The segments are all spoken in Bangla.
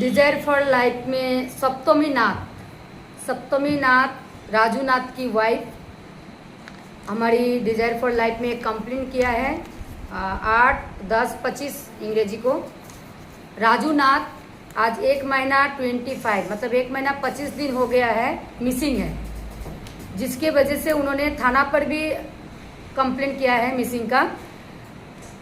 डिज़ायर फॉर लाइफ में सप्तमी नाथ सप्तमी नाथ राजू नाथ की वाइफ हमारी डिज़ायर फॉर लाइफ में कंप्लेन किया है। आठ, दस, पच्चीस अंग्रेज़ी को। राजू नाथ आज एक महीना ट्वेंटी फाइव मतलब एक महीना पच्चीस दिन हो गया है मिसिंग है। जिसके वजह से उन्होंने थाना पर भी कंप्लेन किया है मिसिंग का।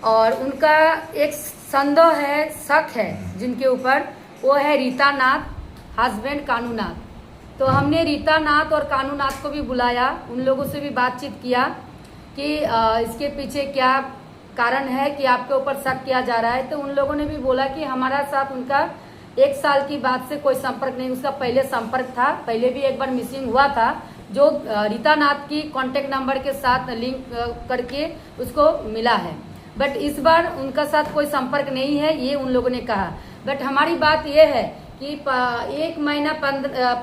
और उनका एक संदेह है, शक है जिनके ऊपर। वो है रीता नाथ हस्बैंड कानू नाथ तो हमने रीता नाथ और कानू नाथ को भी बुलाया, उन लोगों से भी बातचीत किया कि इसके पीछे क्या कारण है कि आपके ऊपर शक किया जा रहा है। तो उन लोगों ने भी बोला कि हमारा साथ उनका एक साल की बात से कोई संपर्क नहीं, उसका पहले संपर्क था, पहले भी एक बार मिसिंग हुआ था। जो रीता नाथ की कांटेक्ट नंबर के साथ लिंक करके उसको मिला है। बट इस बार उनका साथ कोई संपर्क नहीं है, ये उन लोगों ने कहा। बट हमारी बात यह है कि एक महीना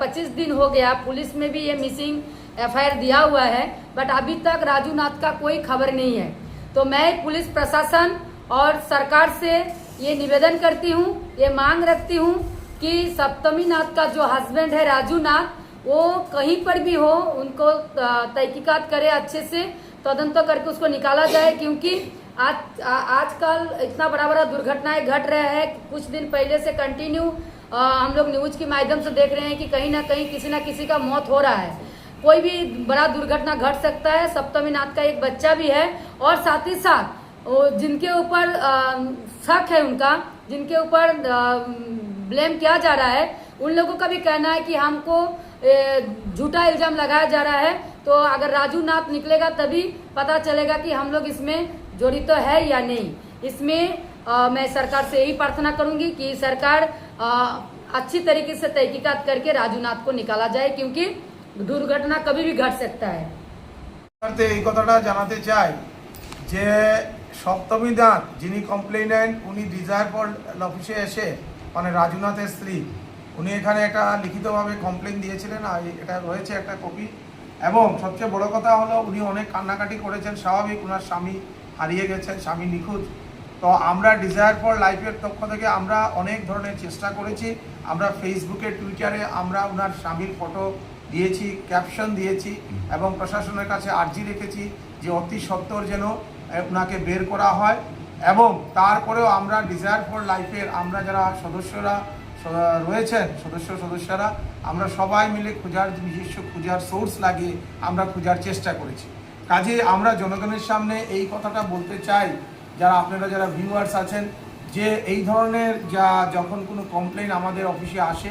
पच्चीस दिन हो गया, पुलिस में भी ये मिसिंग एफ़ दिया हुआ है बट अभी तक राजू नाथ का कोई खबर नहीं है। तो मैं पुलिस प्रशासन और सरकार से ये निवेदन करती हूँ, ये मांग रखती हूँ कि सप्तमी नाथ का जो हस्बैंड है राजू नाथ वो कहीं पर भी हो, उनको तहकीकात करे अच्छे से, तदंत करके उसको निकाला जाए, क्योंकि आज, आ- आजकल इतना बड़ा बड़ा दुर्घटनाएँ घट रहा है, कुछ दिन पहले से कंटिन्यू हम लोग न्यूज़ के माध्यम से देख रहे हैं कि कहीं ना कहीं किसी ना किसी का मौत हो रहा है। कोई भी बड़ा दुर्घटना घट सकता है, सप्तमी नाथ का एक बच्चा भी है, और साथ ही साथ जिनके ऊपर शक है उनका, जिनके ऊपर ब्लेम किया जा रहा है, उन लोगों का भी कहना है कि हमको झूठा इल्ज़ाम लगाया जा रहा है। तो अगर राजू नाथ निकलेगा तभी पता चलेगा कि हम लोग इसमें जड़ित तो है या नहीं इसमें अ, मैं सरकार से यही प्रार्थना करूंगी कि सरकार अ, अच्छी तरीके से तहकीकात करके राजू नाथ को निकाला जाए क्योंकि दुर्घटना कभी भी घट सकता है করতে এই কথাটা জানাতে চাই যে সপ্তমী দান যিনি কমপ্লেনেন্ট উনি ডিজায়ার ফর অফিসে এসে মানে রাজুনাথের স্ত্রী উনি এখানে একটা লিখিতভাবে কমপ্লেন দিয়েছিলেন আর এটা রয়েছে একটা কপি এবং সবচেয়ে বড় কথা হলো উনি অনেক কান্নাকাটি করেছেন স্বাভাবিক ওনার স্বামী হারিয়ে গেছেন স্বামী নিখোঁজ। তো আমরা ডিজায়ার ফর লাইফের পক্ষ থেকে আমরা অনেক ধরনের চেষ্টা করেছি। আমরা ফেসবুকে টুইটারে আমরা ওনার স্বামীর ফটো দিয়েছি ক্যাপশন দিয়েছি এবং প্রশাসনের কাছে আর্জি রেখেছি যে অতি সত্বর যেন ওনাকে বের করা হয় এবং তারপরেও আমরা ডিজায়ার ফর লাইফের আমরা যারা সদস্যরা রয়েছেন, সদস্য সদস্যরা, আমরা সবাই মিলে খোঁজার নিজস্ব খোঁজার সোর্স লাগিয়ে আমরা খোঁজার চেষ্টা করেছি। কাজে আমরা জনগণের সামনে এই কথাটা বলতে চাই, যারা আপনারা যারা ভিউয়ার্স আছেন, যে এই ধরনের যা যখন কোনো কমপ্লেন আমাদের অফিসে আসে,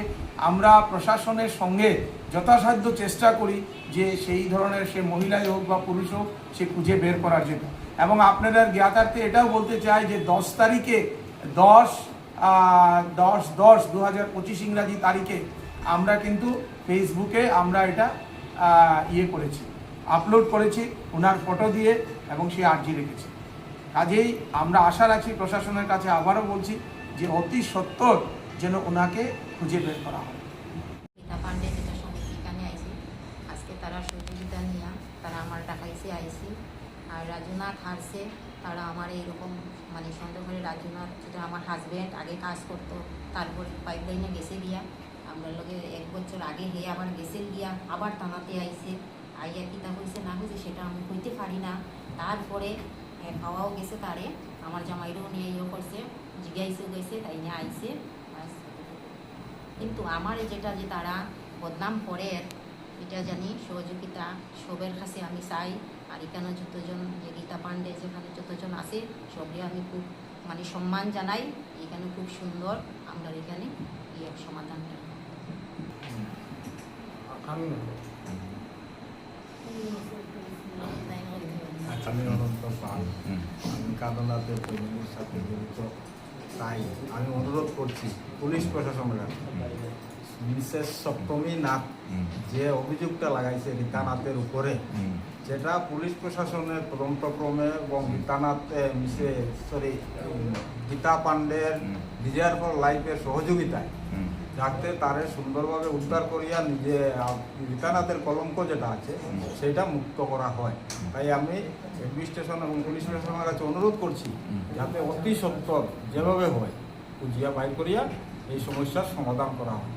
আমরা প্রশাসনের সঙ্গে যথাসাধ্য চেষ্টা করি যে সেই ধরনের সে মহিলাই হোক বা পুরুষ হোক, সে খুঁজে বের করার জন্য। এবং আপনাদের জ্ঞাতার্থে এটাও বলতে চাই যে দশ তারিখে, দশ দশ দশ দু হাজার পঁচিশ ইংরাজি তারিখে আমরা কিন্তু ফেসবুকে আমরা এটা ইয়ে করেছি। আপলোড করেছি, ওনার ফটো দিয়ে এবং সে আর্জি রেখেছি। কাজেই আমরা আশা রাখি প্রশাসনের কাছে আবারও বলছি যে অতি সত্বর যেন ওনাকে খুঁজে বের করা হয়। তারা সহযোগিতা নিয়ে তারা আমার ডাকাইছে আইসি, আর রাজুনাথ হারছে, তারা আমার এইরকম মানে সন্দেহ করে রাজুনাথ যেটা আমার হাজব্যান্ড আগে কাজ করতো, তারপর পাইপ লাইনে গেছে গিয়া, আমরা লগে এক বছর আগে হে আবার গেছে গিয়া, আবার টানাতে আইছে আইয়া কিতা হয়েছে না হয়েছে সেটা আমি কইতে পারি না। তারপরে খাওয়াও গেছে তারে। আমার জামাইরও নিয়ে ইয়ে করছে জিজ্ঞাইছেও গেছে তাই নিয়ে আইছে। বাস, কিন্তু আমার যেটা যে তারা বদনাম করে এটা জানি সহযোগিতা সবের কাছে আমি চাই। আর এখানে যতজন যে গীতা পাণ্ডে যেখানে যতজন আছে সবই আমি খুব মানে সম্মান জানাই। এখানে খুব সুন্দর আমরা এখানে ইয়ে সমাধানটা। আমি অনন্ত পাল আমি কাদনাতে পরিবারের সাথে জড়িত তাই আমি অনুরোধ করছি পুলিশ প্রশাসনের বিশেষ সপ্তমী নাথ যে অভিযোগটা লাগাইছে রীতানাথের উপরে যেটা পুলিশ প্রশাসনের তদন্তক্রমে এবং রীতানাথ মিশে সরি গীতা পাণ্ডের ডিজায়ার ফর লাইফের সহযোগিতায়। যাতে তারে সুন্দরভাবে উদ্ধার করিয়া নিজে রীতানাথের কলঙ্ক যেটা আছে, সেটা মুক্ত করা হয়। তাই আমি অ্যাডমিনিস্ট্রেশন এবং পুলিশ প্রশাসনের কাছে অনুরোধ করছি, যাতে অতি সত্তর যেভাবে হয়, খুঁজিয়া বাইর করিয়া এই সমস্যার সমাধান করা হয়।